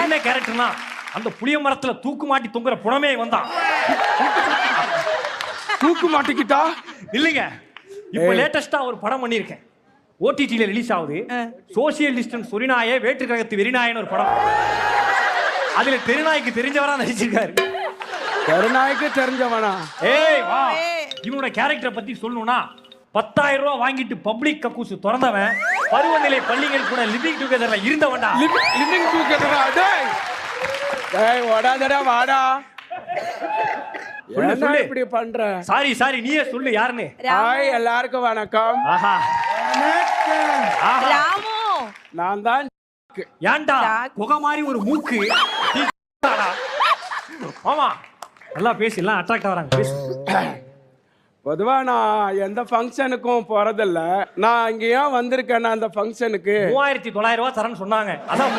என்ன கேரக்டர்னா அந்த புளிய மரத்துல தூக்கு மாட்டி தொங்குற புனமே வந்தான் தூக்கு மாட்டிக்கிட்டா? இல்லைங்க. இப்போ லேட்டஸ்டா ஒரு படம் பண்ணியிருக்கேன். ஓடிடியில் ரிலீஸ் ஆகுது. சோசியலிஸ்டன் சொரிநாயே வேற்று கிரகத்து வெறிநாயன்னு ஒரு படம். அதுல தெருநாய்க்கு தெரிஞ்சவரா நடிச்சிருக்காரு. கருணாய்க்கு தெரிஞ்சவனா? ஏய் வா. இவனோட கேரக்டரை பத்தி சொல்லணும்னா பத்தாயிரம் ரூபாய் வாங்கிட்டு பப்ளிக் கக்கூசு திறந்தவன் பருவநிலை பள்ளிகள் கூட லிவிங் டுகெதர்ல இருந்தவன்டா. லிவிங் டுகெதரா டேய்! டேய் ஓடாதடா வாடா. என்ன சொல்லு. இப்படி பண்ற? சாரி சாரி நீயே சொல்லு யாருன்னு? ஹாய் எல்லாருக்கும் வணக்கம். ஆஹா. ராமு. நான் தான் ஏன்டா? புகை மாதிரி ஒரு மூக்கு. ஆமா. நல்லா பேசி எல்லாம் அட்ராக்ட் ஆகுறாங்க பேசு. பொதுவாக நான் எந்த ஃபங்க்ஷனுக்கும் போகிறதில்ல நான் இங்க ஏன் வந்திருக்கேன்னா அந்த ஃபங்க்ஷனுக்கு மூவாயிரத்தி தொள்ளாயிரம் ரூபாய் தரேன்னு சொன்னாங்க. அதான்